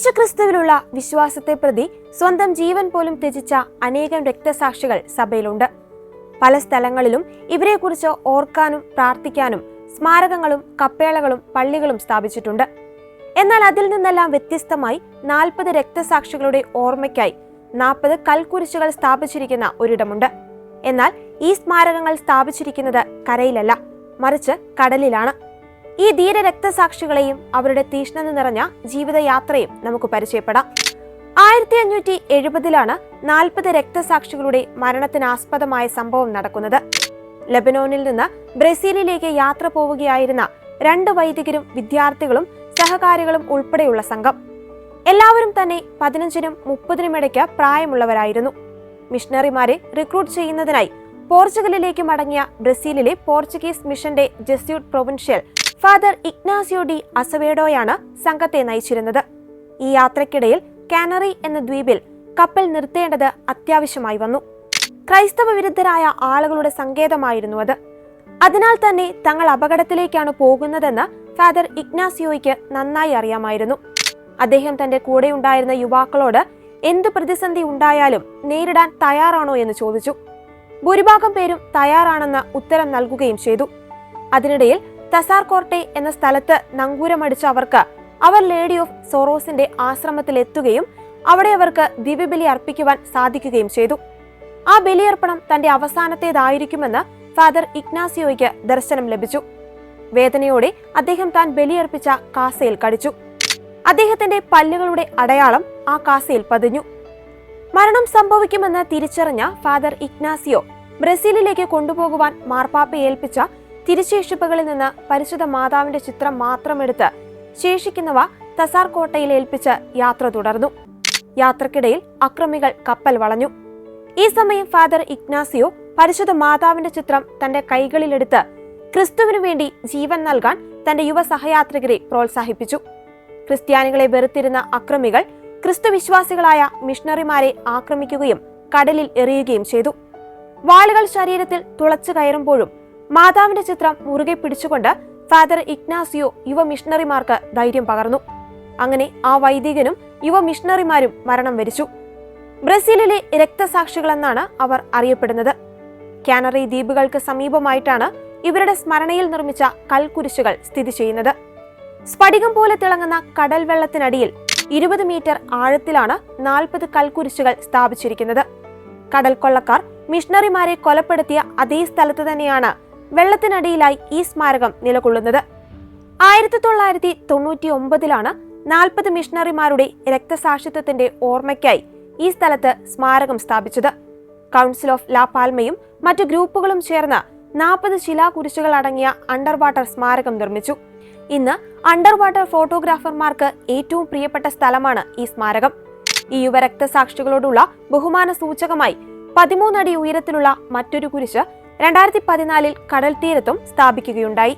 യേശുക്രിസ്തുവിലുള്ള വിശ്വാസത്തെ പ്രതി സ്വന്തം ജീവൻ പോലും ത്യജിച്ച അനേകം രക്തസാക്ഷികൾ സഭയിലുണ്ട്. പല സ്ഥലങ്ങളിലും ഇവരെക്കുറിച്ച് ഓർക്കാനും പ്രാർത്ഥിക്കാനും സ്മാരകങ്ങളും കപ്പേളകളും പള്ളികളും സ്ഥാപിച്ചിട്ടുണ്ട്. എന്നാൽ അതിൽ നിന്നെല്ലാം വ്യത്യസ്തമായി നാൽപ്പത് രക്തസാക്ഷികളുടെ ഓർമ്മയ്ക്കായി നാൽപ്പത് കൽക്കുരിശുകൾ സ്ഥാപിച്ചിരിക്കുന്ന ഒരിടമുണ്ട്. എന്നാൽ ഈ സ്മാരകങ്ങൾ സ്ഥാപിച്ചിരിക്കുന്നത് കരയിലല്ല മറിച്ച് കടലിലാണ്. ഈ ധീര രക്തസാക്ഷികളെയും അവരുടെ തീഷ്ണത നിറഞ്ഞ ജീവിതയാത്രയും നമുക്ക് പരിചയപ്പെടാം. ആയിരത്തി അഞ്ഞൂറ്റി എഴുപതിലാണ് നാൽപ്പത് രക്തസാക്ഷികളുടെ മരണത്തിനാസ്പദമായ സംഭവം നടക്കുന്നത്. ലബനോനിൽ നിന്ന് ബ്രസീലിലേക്ക് യാത്ര പോവുകയായിരുന്ന രണ്ട് വൈദികരും വിദ്യാർത്ഥികളും സഹകാരികളും ഉൾപ്പെടെയുള്ള സംഘം. എല്ലാവരും തന്നെ പതിനഞ്ചിനും മുപ്പതിനും ഇടയ്ക്ക് പ്രായമുള്ളവരായിരുന്നു. മിഷണറിമാരെ റിക്രൂട്ട് ചെയ്യുന്നതിനായി പോർച്ചുഗലിലേക്ക് മടങ്ങിയ ബ്രസീലിലെ പോർച്ചുഗീസ് മിഷന്റെ Jesuit provincial father Ignacio de അസവേഡോയാണ് സംഘത്തെ നയിച്ചിരുന്നത്. ഈ യാത്രക്കിടയിൽ കാനറി എന്ന ദ്വീപിൽ കപ്പൽ നിർത്തേണ്ടത് അത്യാവശ്യമായി വന്നു. ക്രൈസ്തവ വിരുദ്ധരായ ആളുകളുടെ സങ്കേതമായിരുന്നു അത്. അതിനാൽ തന്നെ തങ്ങൾ അപകടത്തിലേക്കാണ് പോകുന്നതെന്ന് ഫാദർ ഇഗ്നാസിയോയ്ക്ക് നന്നായി അറിയാമായിരുന്നു. അദ്ദേഹം തന്റെ കൂടെ ഉണ്ടായിരുന്ന യുവാക്കളോട് എന്ത് പ്രതിസന്ധി ഉണ്ടായാലും നേരിടാൻ തയ്യാറാണോ എന്ന് ചോദിച്ചു. ഭൂരിഭാഗം പേരും തയ്യാറാണെന്ന് ഉത്തരം നൽകുകയും ചെയ്തു. അതിനിടയിൽ തസാർകോർട്ടെ എന്ന സ്ഥലത്ത് നങ്കൂരമടിച്ച അവർക്ക് അവർ ലേഡി ഓഫ് സോറോസിന്റെ ആശ്രമത്തിലെത്തുകയും അവിടെ അവർക്ക് ദിവ്യബലി അർപ്പിക്കുവാൻ സാധിക്കുകയും ചെയ്തു. ആ ബലിയർപ്പണം തന്റെ അവസാനത്തേതായിരിക്കുമെന്ന് ഫാദർ ഇഗ്നാസിയോയ്ക്ക് ദർശനം ലഭിച്ചു. വേദനയോടെ അദ്ദേഹം താൻ ബലിയർപ്പിച്ച കാസയിൽ കടിച്ചു. അദ്ദേഹത്തിന്റെ പല്ലുകളുടെ അടയാളം ആ കാസയിൽ പതിഞ്ഞു. മരണം സംഭവിക്കുമെന്ന് തിരിച്ചറിഞ്ഞ ഫാദർ ഇഗ്നാസിയോ ബ്രസീലിലേക്ക് കൊണ്ടുപോകുവാൻ മാർപ്പാപ്പ ഏൽപ്പിച്ച തിരിശേഷിപ്പുകളിൽ നിന്ന് പരിശുദ്ധ മാതാവിന്റെ ചിത്രം മാത്രമെടുത്ത് ശേഷിക്കുന്നവ തസാർ കോട്ടയിൽ ഏൽപ്പിച്ച് യാത്ര തുടർന്നു. യാത്രക്കിടയിൽ അക്രമികൾ കപ്പൽ വളഞ്ഞു. ഈ സമയം ഫാദർ ഇഗ്നാസിയോ പരിശുദ്ധ മാതാവിന്റെ ചിത്രം തന്റെ കൈകളിലെടുത്ത് ക്രിസ്തുവിനു വേണ്ടി ജീവൻ നൽകാൻ തന്റെ യുവ സഹയാത്രികരെ പ്രോത്സാഹിപ്പിച്ചു. ക്രിസ്ത്യാനികളെ വെറുത്തിരുന്ന അക്രമികൾ ക്രിസ്തുവിശ്വാസികളായ മിഷണറിമാരെ ആക്രമിക്കുകയും കടലിൽ എറിയുകയും ചെയ്തു. വാളുകൾ ശരീരത്തിൽ തുളച്ചു കയറുമ്പോഴും മാതാവിന്റെ ചിത്രം മുറുകെ പിടിച്ചുകൊണ്ട് ഫാദർ ഇഗ്നാസിയോ യുവ മിഷണറിമാർക്ക് ധൈര്യം പകർന്നു. അങ്ങനെ ആ വൈദികനും യുവ മിഷണറിമാരും മരണം വരിച്ചു. ബ്രസീലിലെ രക്തസാക്ഷികളെന്നാണ് അവർ അറിയപ്പെടുന്നത്. കാനറി ദ്വീപുകൾക്ക് സമീപമായിട്ടാണ് ഇവരുടെ സ്മരണയിൽ നിർമ്മിച്ച കൽക്കുരിശുകൾ സ്ഥിതി ചെയ്യുന്നത്. സ്ഫടികം പോലെ തിളങ്ങുന്ന കടൽ വെള്ളത്തിനടിയിൽ ഇരുപത് മീറ്റർ ആഴത്തിലാണ് നാൽപ്പത് കൽക്കുരിശുകൾ സ്ഥാപിച്ചിരിക്കുന്നത്. കടൽ കൊള്ളക്കാർ മിഷണറിമാരെ കൊലപ്പെടുത്തിയ അതേ സ്ഥലത്ത് തന്നെയാണ് വെള്ളത്തിനടിയിലായി ഈ സ്മാരകം നിലകൊള്ളുന്നത്. ആയിരത്തി തൊള്ളായിരത്തി തൊണ്ണൂറ്റി ഒമ്പതിലാണ് നാൽപ്പത് മിഷണറിമാരുടെ രക്തസാക്ഷിത്വത്തിന്റെ ഓർമ്മയ്ക്കായി ഈ സ്ഥലത്ത് സ്മാരകം സ്ഥാപിച്ചത്. കൗൺസിൽ ഓഫ് ലാ പാൽമയും മറ്റു ഗ്രൂപ്പുകളും ചേർന്ന് നാൽപ്പത് ശിലാകുരിശുകൾ അടങ്ങിയ അണ്ടർ വാട്ടർ സ്മാരകം നിർമ്മിച്ചു. ഇന്ന് അണ്ടർ വാട്ടർ ഫോട്ടോഗ്രാഫർമാർക്ക് ഏറ്റവും പ്രിയപ്പെട്ട സ്ഥലമാണ് ഈ സ്മാരകം. ഈ യുവ രക്തസാക്ഷികളോടുള്ള ബഹുമാന സൂചകമായി പതിമൂന്നടി ഉയരത്തിലുള്ള മറ്റൊരു കുരിശ് രണ്ടായിരത്തി പതിനാലിൽ കടൽ തീരത്തും സ്ഥാപിക്കുകയുണ്ടായി.